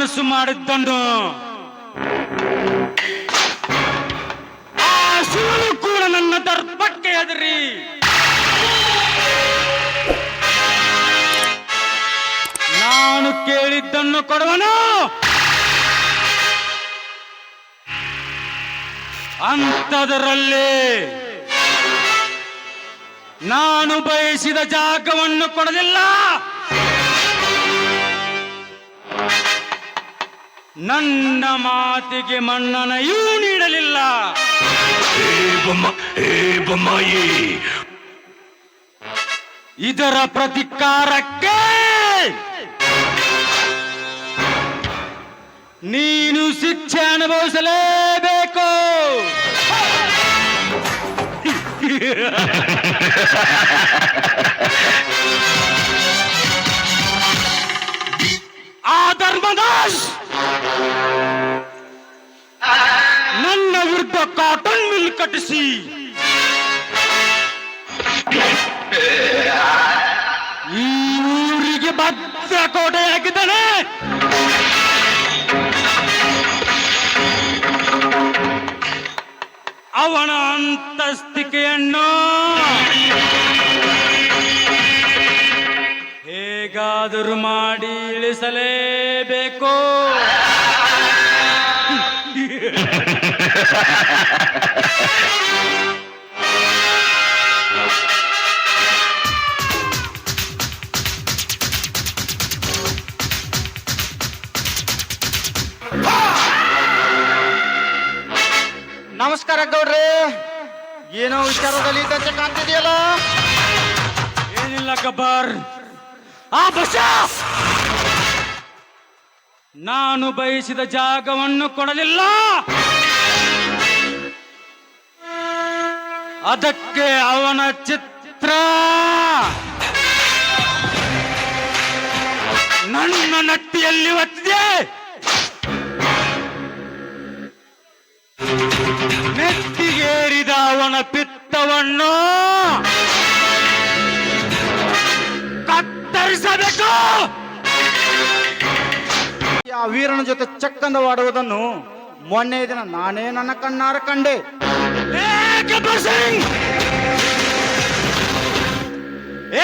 ಮನಸ್ಸು ಮಾಡಿದ್ದನ್ನು ಆ ಶಿವನು ಕೂಡ ನನ್ನ ದರ್ಪಕ್ಕೆ ಎದರಿ ನಾನು ಕೇಳಿದ್ದನ್ನು ಕೊಡುವನು. ಅಂಥದರಲ್ಲಿ ನಾನು ಬಯಸಿದ ಜಾಗವನ್ನು ಕೊಡಲಿಲ್ಲ. ನನ್ನ ಮಾತಿಗೆ ಮನ್ನಣೆಯೂ ನೀಡಲಿಲ್ಲ. ಇದರ ಪ್ರತಿಕಾರಕ್ಕೆ ನೀನು ಶಿಕ್ಷೆ ಅನುಭವಿಸಲೇಬೇಕು. ಆ ಧರ್ಮದಾಸ್ ನನ್ನ ವಿರುದ್ಧ ಕಾಟನ್ ಮಿಲ್ ಕಟ್ಟಿಸಿ. ಈ ಊರಿಗೆ ಭದ್ರ ಕೋಟೆಯಾಗಿದ್ದಾನೆ. ಅವನ ಅಂತಸ್ತಿಕೆಯನ್ನು ಹೇಗಾದರೂ ಮಾಡಿ ಇಳಿಸಲೇಬೇಕು ನಮಸ್ಕಾರ ಗೌಡ್ರಿ. ಏನೋ ವಿಚಾರದಲ್ಲಿ ಇದ್ದಂತೆ ಕಾಣ್ತಿದೆಯಲ್ಲ? ಏನಿಲ್ಲ ಗಬ್ಬರ್ ಆ ಬಸ! ನಾನು ಬಯಸಿದ ಜಾಗವನ್ನು ಕೊಡಲಿಲ್ಲ. ಅದಕ್ಕೆ ಅವನ ಚಿತ್ರ. ನನ್ನ ನಟ್ಟಿಯಲ್ಲಿ ಒತ್ತಿದೆ. ನೆತ್ತಿಗೇರಿದ ಅವನ ಪಿತ್ತವನ್ನು ಕತ್ತರಿಸಬೇಕು. ಆ ವೀರನ ಜೊತೆ ಚಕ್ಕಂದವಾಡುವುದನ್ನು ಮೊನ್ನೆ ದಿನ ನಾನೇ ನನ್ನ ಕಣ್ಣಾರ ಕಂಡೆ. ಏ ಗಬ್ಬರ್ ಸಿಂಗ್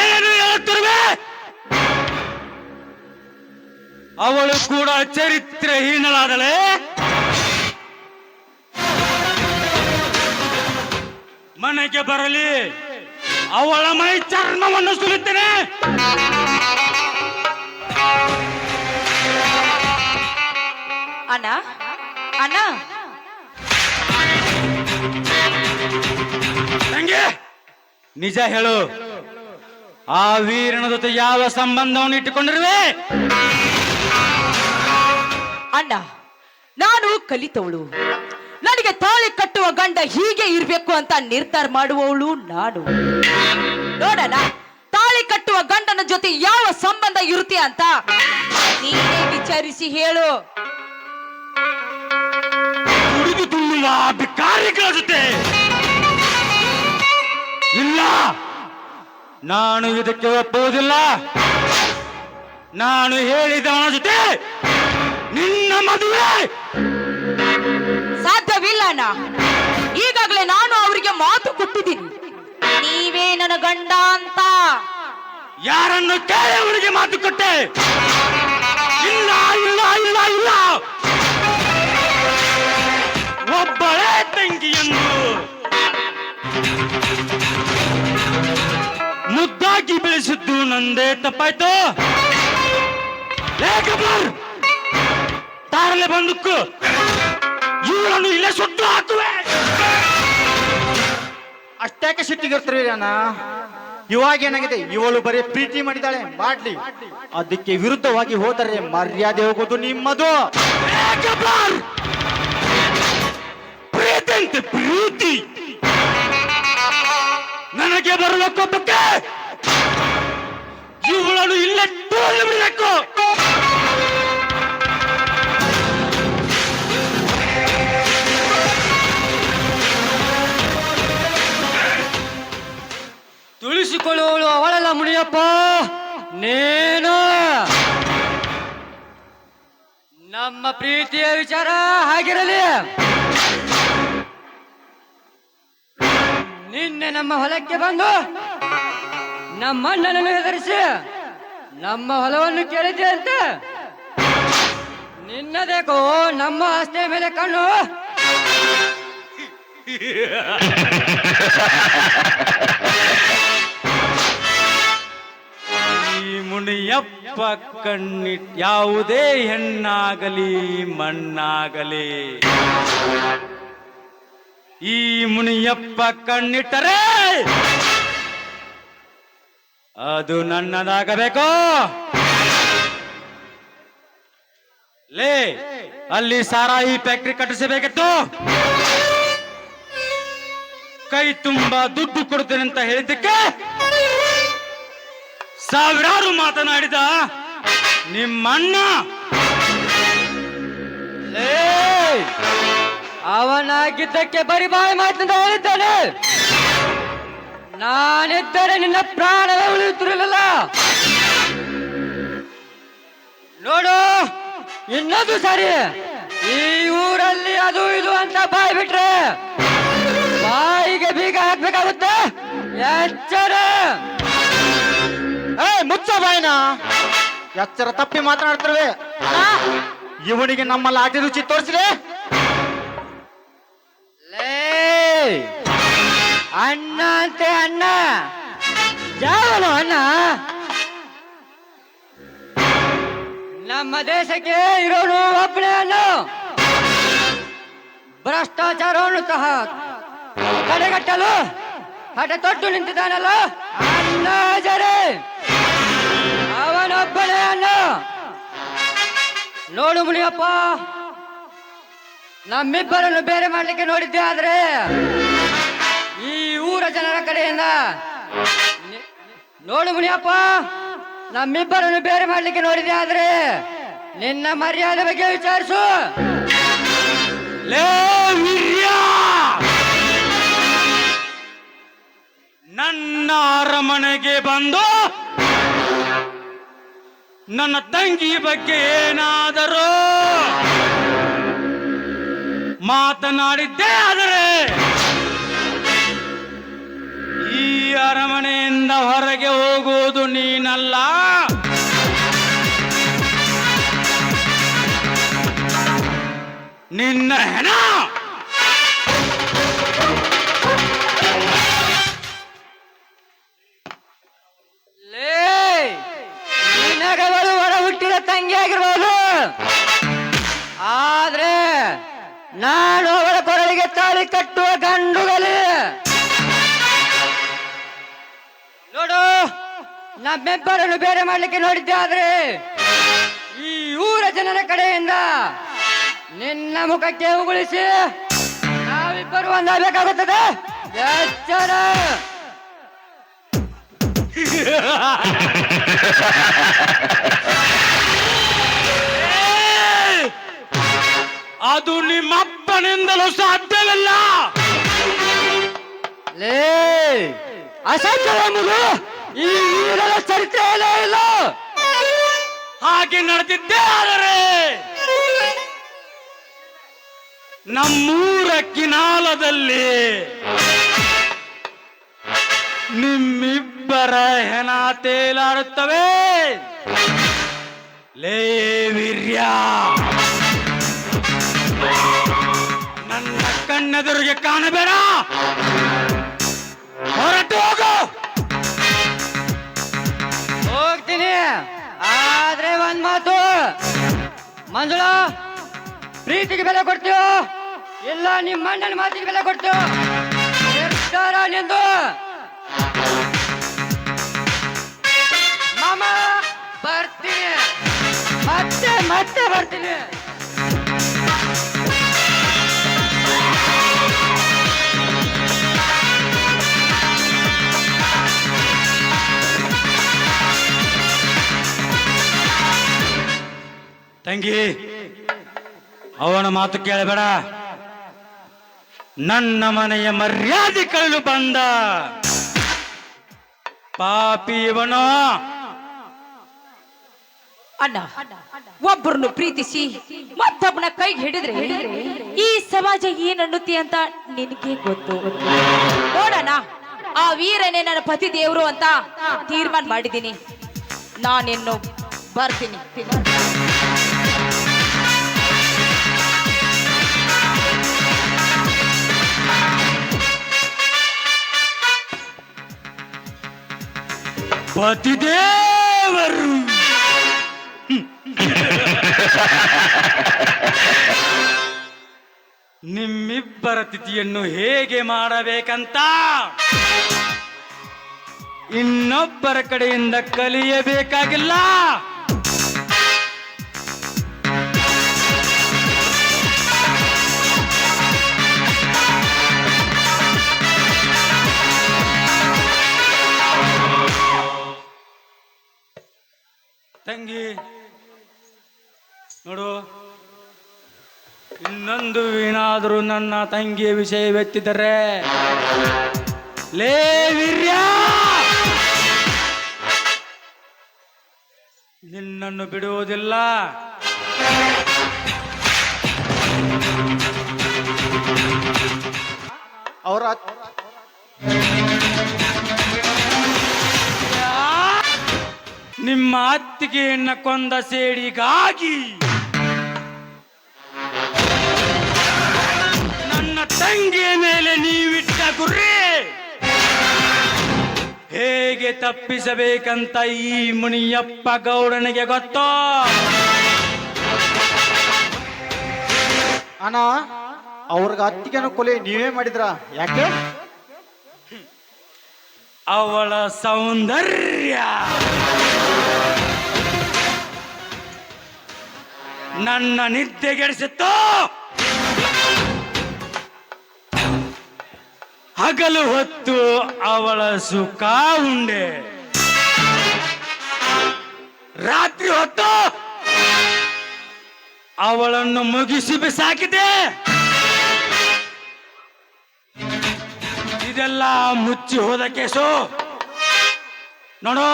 ಏನು ಹೇಳುತ್ತಿರುವೆ? ಅವಳು ಕೂಡ ಚರಿತ್ರೆಹೀನಳಾದಳೆ. ಮನೆಗೆ ಬರಲಿ. ಅವಳ ಮೈ ಚರ್ಮವನ್ನು ಸುಲಿತೇನೆ ಅಣ್ಣ ಅಣ್ಣ. ತಂಗಿ! ನಿಜ ಹೇಳು. ಆ ವೀರನ ಜೊತೆ ಯಾವ ಸಂಬಂಧವನ್ನು ಇಟ್ಟುಕೊಂಡಿರುವೆ? ಅಣ್ಣ ನಾನು ಕಲಿತವಳು. ನನಗೆ ತಾಳಿ ಕಟ್ಟುವ ಗಂಡ ಹೀಗೆ ಇರಬೇಕು ಅಂತ ನಿರ್ಧಾರ ಮಾಡುವವಳು ನಾನು. ನೋಡೋಣ ತಾಳಿ ಕಟ್ಟುವ ಗಂಡನ ಜೊತೆ ಯಾವ ಸಂಬಂಧ ಇರುತ್ತೆ ಅಂತ ನೀನೇ ವಿಚಾರಿಸಿ ಹೇಳು. ತುಂಬುವ ಭಿಕಾರಿಗಳ ಜೊತೆ ಇಲ್ಲ. ನಾನು ಇದಕ್ಕೆ ಒಪ್ಪುವುದಿಲ್ಲ. ನಾನು ಹೇಳಿದ ಜೊತೆ ನಿನ್ನ ಮದುವೆ. ಸಾಧ್ಯವಿಲ್ಲ ಅಣ್ಣ. ಈಗಾಗಲೇ ನಾನು ಅವರಿಗೆ ಮಾತು ಕೊಟ್ಟಿದ್ದೀನಿ. ನೀವೇ ನನ್ನ ಗಂಡ ಅಂತ. ಯಾರನ್ನು ಕೇಳಿ ಅವರಿಗೆ ಮಾತು ಕೊಟ್ಟೆ? ಇಲ್ಲ ಇಲ್ಲ ಇಲ್ಲ ಇಲ್ಲ. ಒಬ್ಬಳೇ ತಂಗಿಯನ್ನು. ಮುದ್ದಾಗಿ ಬೆಳೆಸಿದ್ದು ನಂದೇ ತಪ್ಪಾಯ್ತು. ತಾರಲೆ ಬಂದಕ್ಕೂ. ಇವರನ್ನು ಇಲ್ಲೇ ಸುಟ್ಟು ಹಾಕುವೆ. ಅಷ್ಟ್ಯಾಕೆ ಸಿಟ್ಟಿಗಿರ್ತೀರಿ ಅಣ್ಣ? ಇವಾಗ ಏನಾಗಿದೆ? ಇವಳು ಬರೀ ಪ್ರೀತಿ ಮಾಡಿದಾಳೆ ಮಾಡ್ಲಿ. ಅದಕ್ಕೆ ವಿರುದ್ಧವಾಗಿ ಹೋದರೆ ಮರ್ಯಾದೆ ಹೋಗೋದು ನಿಮ್ಮದು. ಪ್ರೀತಿ ನನಗೆ ಬರುವ ಇವಳನ್ನು ಇಲ್ಲೇ ತೋಳು ಬಿಡಬೇಕು. ತುಳಿಸಿಕೊಳ್ಳುವಳು ಅವಳಲ್ಲ ಮುನಿಯಪ್ಪ. ನೇನು. ನಮ್ಮ ಪ್ರೀತಿಯ ವಿಚಾರ ಹಾಗಿರಲಿ. ನಿನ್ನೆ ನಮ್ಮ ಹೊಲಕ್ಕೆ ಬಂದು ನಮ್ಮ ಅಣ್ಣನನ್ನು ಹೆದರಿಸಿ, ನಮ್ಮ ಹೊಲವನ್ನು ಕೇಳಿದ್ದೆ ಅಂತ ನಿನ್ನದೇಕೋ ನಮ್ಮ ಆಸ್ತಿಯ ಮೇಲೆ ಕಣ್ಣು. ಈ ಮುನಿಯಪ್ಪ ಕಣ್ಣಿ ಯಾವುದೇ ಹೆಣ್ಣಾಗಲಿ ಮಣ್ಣಾಗಲಿ. ಈ ಮುನಿಯಪ್ಪ ಕಣ್ಣಿಟ್ಟರೆ ಅದು ನನ್ನದಾಗಬೇಕು? ಲೇ, ಅಲ್ಲಿ ಸಾರಾಯಿ ಫ್ಯಾಕ್ಟ್ರಿ ಕಟ್ಟಿಸಬೇಕಿತ್ತು? ಕೈ ತುಂಬಾ ದುಡ್ಡು ಕೊಡ್ತೇನೆ ಅಂತ ಹೇಳಿದ್ದಕ್ಕೆ ಸಾವಿರಾರು ಮಾತನಾಡಿದ ನಿಮ್ಮಣ್ಣ. ಅವನಾಗಿದ್ದಕ್ಕೆ ಬರಿ ಬಾಯಿ ಮಾತು ಹೇಳಿದ್ದಾನೆ. ನಾನಿದ್ದರೆ ನಿನ್ನ ಪ್ರಾಣವೇ ಉಳಿಯುತ್ತಿರಲಿಲ್ಲ ನೋಡು ಇನ್ನೊಂದು ಸರಿ ಈ ಊರಲ್ಲಿ ಅದು ಇದು ಅಂತ ಬಾಯಿ ಬಿಟ್ರೆ ಬಾಯಿಗೆ ಬೀಗ ಹಾಕ್ಬೇಕಾಗುತ್ತೆ. ಎಚ್ಚರ. ಏ ಮುಚ್ಚ ಬಾಯಿನ. ಎಚ್ಚರ ತಪ್ಪಿ ಮಾತನಾಡ್ತಿರುವೆ. ಇವನಿಗೆ ನಮ್ಮಲ್ಲಿ ಆಟಿ ರುಚಿ ತೋರಿಸಿದೆ. ಲೇ ಅಣ್ಣ ಅಂತೆ ಅಣ್ಣ. ಯಾವನು ಅಣ್ಣ. ನಮ್ಮ ದೇಶಕ್ಕೆ ಇರೋನು ಒಬ್ಬನೇ ಅಣ್ಣ. ಭ್ರಷ್ಟಾಚಾರವನ್ನು ಸಹ ತಡೆಗಟ್ಟಲು ಹಠ ತೊಟ್ಟು ನಿಂತಿದ್ದಾನಲ್ಲ? ಅಣ್ಣ ಜರೆ. ಅವನೊಬ್ಬನೇ ಅಣ್ಣ. ನೋಡು ಮುನಿಯಪ್ಪ. ನಮ್ಮಿಬ್ಬರನ್ನು ಬೇರೆ ಮಾಡ್ಲಿಕ್ಕೆ ನೋಡಿದ್ದೆ ಆದ್ರೆ ಊರ ಜನರ ಕಡೆಯಿಂದ. ನೋಡು ಮುನಿಯಪ್ಪ, ನಮ್ಮಿಬ್ಬರನ್ನು ಬೇರೆ ಮಾಡ್ಲಿಕ್ಕೆ ನೋಡಿದೆ ಆದ್ರೆ ನಿನ್ನ ಮರ್ಯಾದೆ ಬಗ್ಗೆ ವಿಚಾರಿಸು. ನನ್ನ ಅರಮನೆಗೆ ಬಂದು ನನ್ನ ತಂಗಿ ಬಗ್ಗೆ ಏನಾದರೂ ಮಾತನಾಡಿದ್ದೇ ಆದರೆ ಈ ಅರಮನೆಯಿಂದ ಹೊರಗೆ ಹೋಗುವುದು ನೀನಲ್ಲ. ನಿನ್ನ ಹೆಣ. ಹುಟ್ಟಿದ ತಂಗಿ ಆಗಿರ್ಬೋದು. ಆದ್ರೆ ನಾನು ಅವರ ಕೊರಳಿಗೆ ತಾಳಿ ಕಟ್ಟುವ ಗಂಡುಗಲಿ. ನಮ್ಮಿಬ್ಬರನ್ನು ಬೇರೆ ಮಾಡ್ಲಿಕ್ಕೆ ನೋಡಿದ್ದೆ ಆದ್ರೆ ಈ ಊರ ಜನರ ಕಡೆಯಿಂದ ನಿನ್ನ ಮುಖಕ್ಕೆ ಉಗುಳಿಸಿ ನಾವಿಬ್ಬರು ಒಂದಾಗಬೇಕಾಗುತ್ತದೆ ಎಚ್ಚರ! ಅದು ನಿಮ್ಮಪ್ಪನಿಂದಲೂ ಸಾಧ್ಯವಿಲ್ಲ. ಲೇ ಅಸಾಧ್ಯವೆಂಬುದು ಈ ವೀರನ ಚರಿತ್ರೆಯಲ್ಲೇ ಇಲ್ಲ. ಹಾಗೆ ನಡೆದಿದ್ದೇ ಆದರೆ ನಮ್ಮೂರ ಕಿನಾಲದಲ್ಲಿ ನಿಮ್ಮಿಬ್ಬರ ಹೆಣ ತೇಲಾಡುತ್ತವೆ. ಲೇ ವೀರ್ಯ. ನನ್ನ ಕಣ್ಣೆದುರಿಗೆ ಕಾಣಬೇಡ. ಹೊರಟು ಹೋಗು. ಮಾತು. ಮಂಜುಳ, ಪ್ರೀತಿಗೆ ಬೆಲೆ ಕೊಡ್ತೀವ ಇಲ್ಲ ನಿಮ್ಮ ಅಣ್ಣನ ಮಾತಿಗೆ ಬೆಲೆ ಕೊಡ್ತೀವ ನಿರ್ಧಾರ ನಿಂದು. ಮಾಮ, ಬರ್ತೀನಿ. ಮತ್ತೆ ಮತ್ತೆ ಬರ್ತೀನಿ. ತಂಗಿ, ಅವನ ಮಾತು ಕೇಳಬೇಡ. ನನ್ನ ಮನೆಯ ಮರ್ಯಾದೆ ಕಳೆದು ಬಂದ. ಪಾಪಿ ಇವನು. ಅಣ್ಣ, ಒಬ್ಬರನ್ನು ಪ್ರೀತಿಸಿ ಮತ್ತೊಬ್ಬನ ಕೈ ಹಿಡಿದ್ರೆ ಈ ಸಮಾಜ ಏನನ್ನುತ್ತೆ ಅಂತ ನಿನಗೆ ಗೊತ್ತು. ನೋಡೋಣ ಆ ವೀರನೇ ನನ್ನ ಪತಿ ದೇವರು ಅಂತ ತೀರ್ಮಾನ ಮಾಡಿದ್ದೀನಿ. ನಾನಿನ್ನು ಬರ್ತೀನಿ. ಪತಿದೇವರು ನಿಮ್ಮಿಬ್ಬರ ತಿಥಿಯನ್ನು ಹೇಗೆ ಮಾಡಬೇಕಂತ? ಇನ್ನೊಬ್ಬರ ಕಡೆಯಿಂದ ಕಲಿಯಬೇಕಾಗಿಲ್ಲ. ತಂಗಿ ನೋಡು ಇನ್ನೊಂದು ಏನಾದರೂ ನನ್ನ ತಂಗಿಯ ವಿಷಯವೆತ್ತಿದರೆ ಲೇ ವೀರ್ಯ! ನಿನ್ನನ್ನು ಬಿಡುವುದಿಲ್ಲ. ಅವರ ನಿಮ್ಮ ಅತ್ತಿಗೆಯನ್ನ ಕೊಂದ ಸೇಡಿಗಾಗಿ ನನ್ನ ತಂಗಿಯ ಮೇಲೆ ನೀವಿಟ್ಟ ಗುರಿ ಹೇಗೆ ತಪ್ಪಿಸಬೇಕಂತ ಈ ಮುನಿಯಪ್ಪ ಗೌಡನಿಗೆ ಗೊತ್ತೋ? ಅಣ್ಣ ಅವ್ರಿಗೆ ಅತ್ತಿಗೆನ ಕೊಲೆ ನೀವೇ ಮಾಡಿದ್ರ? ಯಾಕೆ? ಅವಳ ಸೌಂದರ್ಯ. ನನ್ನ ನಿದ್ದೆಗೆಡಿಸಿತ್ತು ಹಗಲು ಹೊತ್ತು ಅವಳ ಸುಖ ಉಂಡೆ. ರಾತ್ರಿ ಹೊತ್ತು ಅವಳನ್ನು ಮುಗಿಸಿ ಬಿಸಾಕಿದೆ. ಇದೆಲ್ಲ ಮುಚ್ಚಿ ಹೋದ ಕೇಸು. ನೋಡು,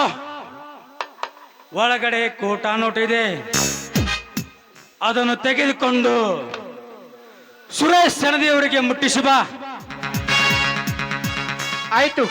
ಒಳಗಡೆ ಕೋಟಾ ನೋಟಿದೆ ಅದನ್ನು ತೆಗೆದುಕೊಂಡು ಸುರೇಶ್ ಸಣದಿಯವರಿಗೆ ಮುಟ್ಟಿಸುವ ಆಯ್ತು.